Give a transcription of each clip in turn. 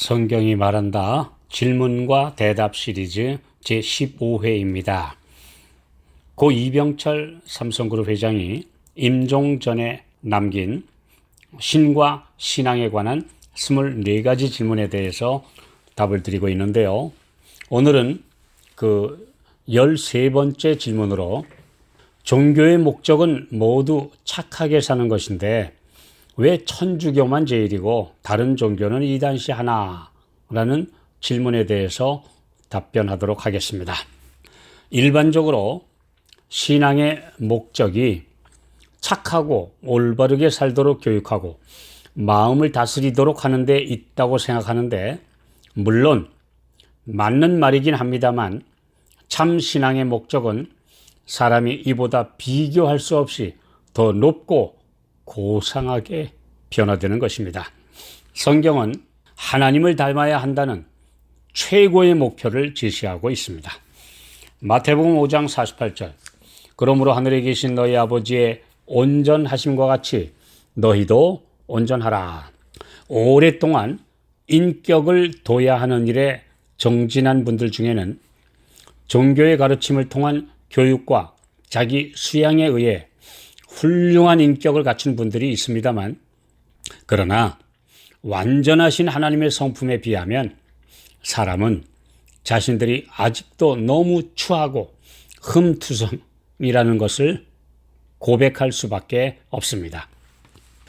성경이 말한다. 질문과 대답 시리즈 제15회입니다. 고 이병철 삼성그룹 회장이 임종 전에 남긴 신과 신앙에 관한 24가지 질문에 대해서 답을 드리고 있는데요. 오늘은 그 13번째 질문으로 종교의 목적은 모두 착하게 사는 것인데 왜 천주교만 제일이고 다른 종교는 이단시 하나라는 질문에 대해서 답변하도록 하겠습니다. 일반적으로 신앙의 목적이 착하고 올바르게 살도록 교육하고 마음을 다스리도록 하는 데 있다고 생각하는데 물론 맞는 말이긴 합니다만 참 신앙의 목적은 사람이 이보다 비교할 수 없이 더 높고 고상하게 변화되는 것입니다. 성경은 하나님을 닮아야 한다는 최고의 목표를 제시하고 있습니다. 마태복음 5장 48절 그러므로 하늘에 계신 너희 아버지의 온전하심과 같이 너희도 온전하라. 오랫동안 인격을 둬야 하는 일에 정진한 분들 중에는 종교의 가르침을 통한 교육과 자기 수양에 의해 훌륭한 인격을 갖춘 분들이 있습니다만 그러나 완전하신 하나님의 성품에 비하면 사람은 자신들이 아직도 너무 추하고 흠투성이라는 것을 고백할 수밖에 없습니다.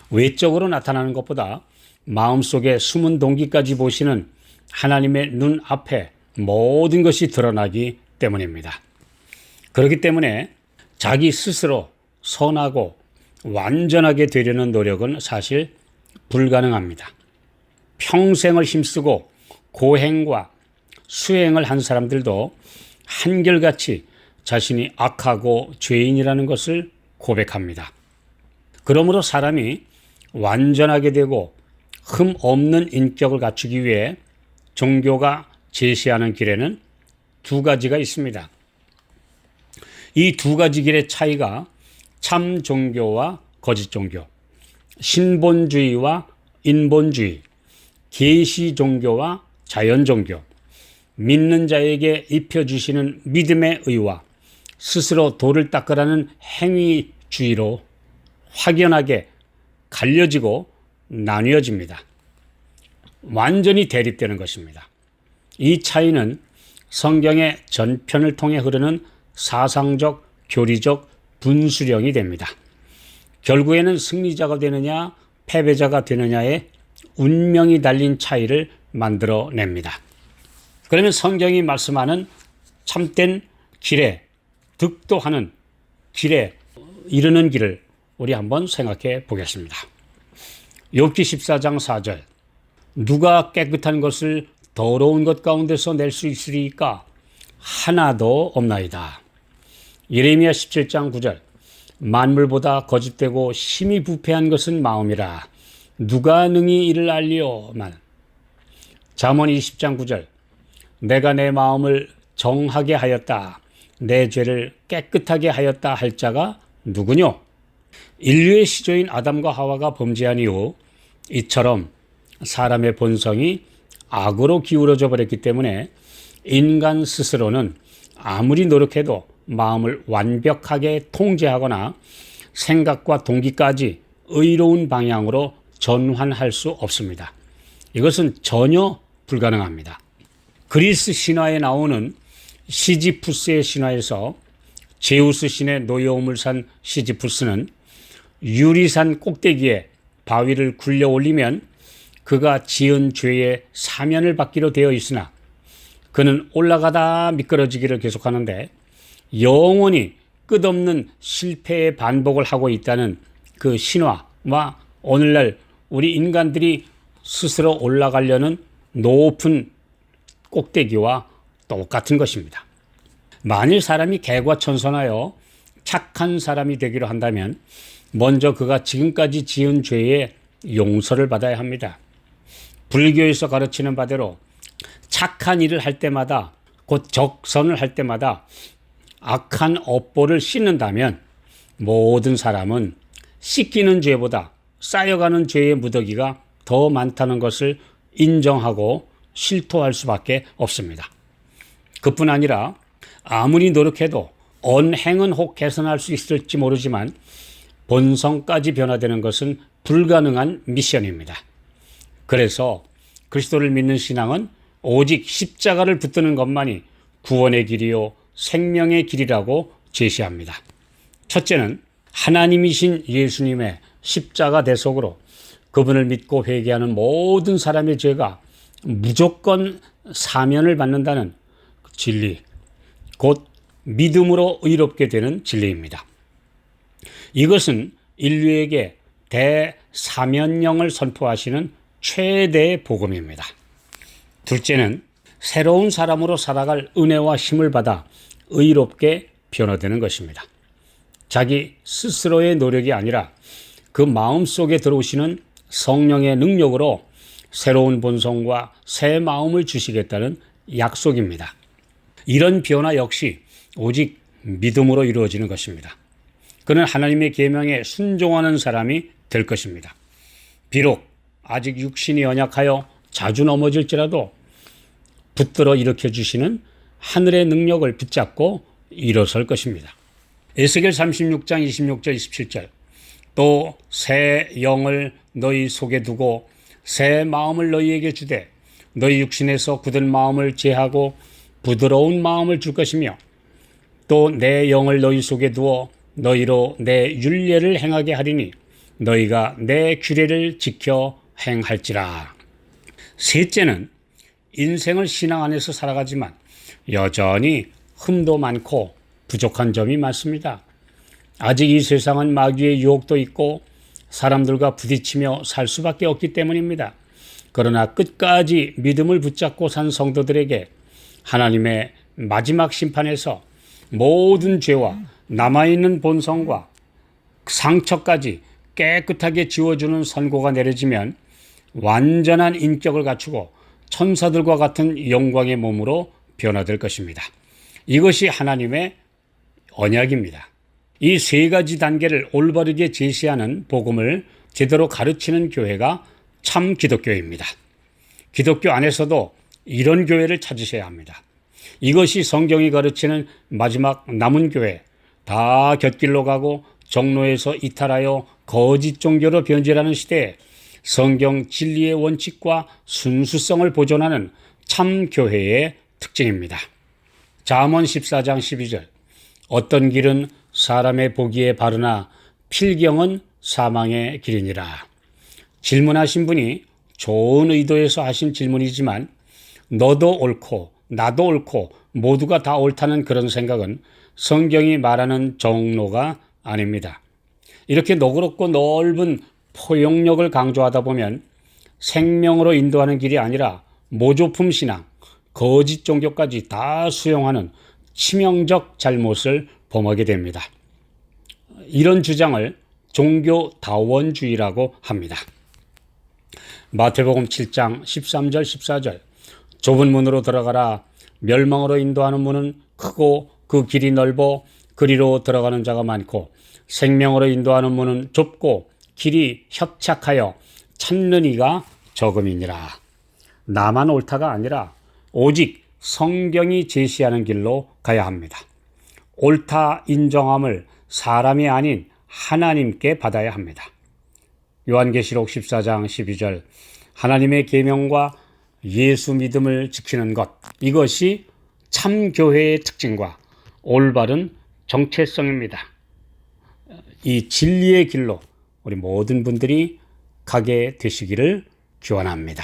외적으로 나타나는 것보다 마음속에 숨은 동기까지 보시는 하나님의 눈 앞에 모든 것이 드러나기 때문입니다. 그렇기 때문에 자기 스스로 선하고 완전하게 되려는 노력은 사실 불가능합니다. 평생을 힘쓰고 고행과 수행을 한 사람들도 한결같이 자신이 악하고 죄인이라는 것을 고백합니다. 그러므로 사람이 완전하게 되고 흠 없는 인격을 갖추기 위해 종교가 제시하는 길에는 두 가지가 있습니다. 이 두 가지 길의 차이가 참 종교와 거짓 종교, 신본주의와 인본주의, 계시 종교와 자연 종교, 믿는 자에게 입혀주시는 믿음의 의와 스스로 돌을 닦으라는 행위주의로 확연하게 갈려지고 나뉘어집니다. 완전히 대립되는 것입니다. 이 차이는 성경의 전편을 통해 흐르는 사상적, 교리적 분수령이 됩니다. 결국에는 승리자가 되느냐, 패배자가 되느냐에 운명이 달린 차이를 만들어냅니다. 그러면 성경이 말씀하는 참된 길에 득도하는 길에 이르는 길을 우리 한번 생각해 보겠습니다. 욥기 14장 4절 누가 깨끗한 것을 더러운 것 가운데서 낼 수 있으리까 하나도 없나이다. 예레미야 17장 9절. 만물보다 거짓되고 심히 부패한 것은 마음이라. 누가 능히 이를 알리오만 잠언 20장 9절. 내가 내 마음을 정하게 하였다. 내 죄를 깨끗하게 하였다 할 자가 누구뇨? 인류의 시조인 아담과 하와가 범죄한 이후 이처럼 사람의 본성이 악으로 기울어져 버렸기 때문에 인간 스스로는 아무리 노력해도 마음을 완벽하게 통제하거나 생각과 동기까지 의로운 방향으로 전환할 수 없습니다. 이것은 전혀 불가능합니다. 그리스 신화에 나오는 시지푸스의 신화에서 제우스 신의 노여움을 산 시지푸스는 유리산 꼭대기에 바위를 굴려 올리면 그가 지은 죄의 사면을 받기로 되어 있으나 그는 올라가다 미끄러지기를 계속하는데 영원히 끝없는 실패의 반복을 하고 있다는 그 신화와 오늘날 우리 인간들이 스스로 올라가려는 높은 꼭대기와 똑같은 것입니다. 만일 사람이 개과천선하여 착한 사람이 되기로 한다면 먼저 그가 지금까지 지은 죄의 용서를 받아야 합니다. 불교에서 가르치는 바대로 착한 일을 할 때마다 곧 적선을 할 때마다 악한 업보를 씻는다면 모든 사람은 씻기는 죄보다 쌓여가는 죄의 무더기가 더 많다는 것을 인정하고 실토할 수밖에 없습니다. 그뿐 아니라 아무리 노력해도 언행은 혹 개선할 수 있을지 모르지만 본성까지 변화되는 것은 불가능한 미션입니다. 그래서 그리스도를 믿는 신앙은 오직 십자가를 붙드는 것만이 구원의 길이요 생명의 길이라고 제시합니다. 첫째는 하나님이신 예수님의 십자가 대속으로 그분을 믿고 회개하는 모든 사람의 죄가 무조건 사면을 받는다는 진리, 곧 믿음으로 의롭게 되는 진리입니다. 이것은 인류에게 대사면령을 선포하시는 최대의 복음입니다. 둘째는 새로운 사람으로 살아갈 은혜와 힘을 받아 의롭게 변화되는 것입니다. 자기 스스로의 노력이 아니라 그 마음 속에 들어오시는 성령의 능력으로 새로운 본성과 새 마음을 주시겠다는 약속입니다. 이런 변화 역시 오직 믿음으로 이루어지는 것입니다. 그는 하나님의 계명에 순종하는 사람이 될 것입니다. 비록 아직 육신이 연약하여 자주 넘어질지라도 붙들어 일으켜 주시는 하늘의 능력을 붙잡고 일어설 것입니다. 에스겔 36장 26절 27절 또 새 영을 너희 속에 두고 새 마음을 너희에게 주되 너희 육신에서 굳은 마음을 제하고 부드러운 마음을 줄 것이며 또 내 영을 너희 속에 두어 너희로 내 윤례를 행하게 하리니 너희가 내 규례를 지켜 행할지라. 셋째는 인생을 신앙 안에서 살아가지만 여전히 흠도 많고 부족한 점이 많습니다. 아직 이 세상은 마귀의 유혹도 있고 사람들과 부딪히며 살 수밖에 없기 때문입니다. 그러나 끝까지 믿음을 붙잡고 산 성도들에게 하나님의 마지막 심판에서 모든 죄와 남아있는 본성과 상처까지 깨끗하게 지워주는 선고가 내려지면 완전한 인격을 갖추고 천사들과 같은 영광의 몸으로 변화될 것입니다. 이것이 하나님의 언약입니다. 이 세 가지 단계를 올바르게 제시하는 복음을 제대로 가르치는 교회가 참 기독교입니다. 기독교 안에서도 이런 교회를 찾으셔야 합니다. 이것이 성경이 가르치는 마지막 남은 교회, 다 곁길로 가고 정로에서 이탈하여 거짓 종교로 변질하는 시대에 성경 진리의 원칙과 순수성을 보존하는 참 교회의 특징입니다. 잠언 14장 12절 어떤 길은 사람의 보기에 바르나 필경은 사망의 길이니라. 질문하신 분이 좋은 의도에서 하신 질문이지만 너도 옳고 나도 옳고 모두가 다 옳다는 그런 생각은 성경이 말하는 정로가 아닙니다. 이렇게 너그럽고 넓은 포용력을 강조하다 보면 생명으로 인도하는 길이 아니라 모조품 신앙, 거짓 종교까지 다 수용하는 치명적 잘못을 범하게 됩니다. 이런 주장을 종교 다원주의라고 합니다. 마태복음 7장 13절 14절 좁은 문으로 들어가라 멸망으로 인도하는 문은 크고 그 길이 넓어 그리로 들어가는 자가 많고 생명으로 인도하는 문은 좁고 길이 협착하여 찾는 이가 적음이니라. 나만 옳다가 아니라 오직 성경이 제시하는 길로 가야 합니다. 옳다 인정함을 사람이 아닌 하나님께 받아야 합니다. 요한계시록 14장 12절 하나님의 계명과 예수 믿음을 지키는 것 이것이 참 교회의 특징과 올바른 정체성입니다. 이 진리의 길로 우리 모든 분들이 가게 되시기를 기원합니다.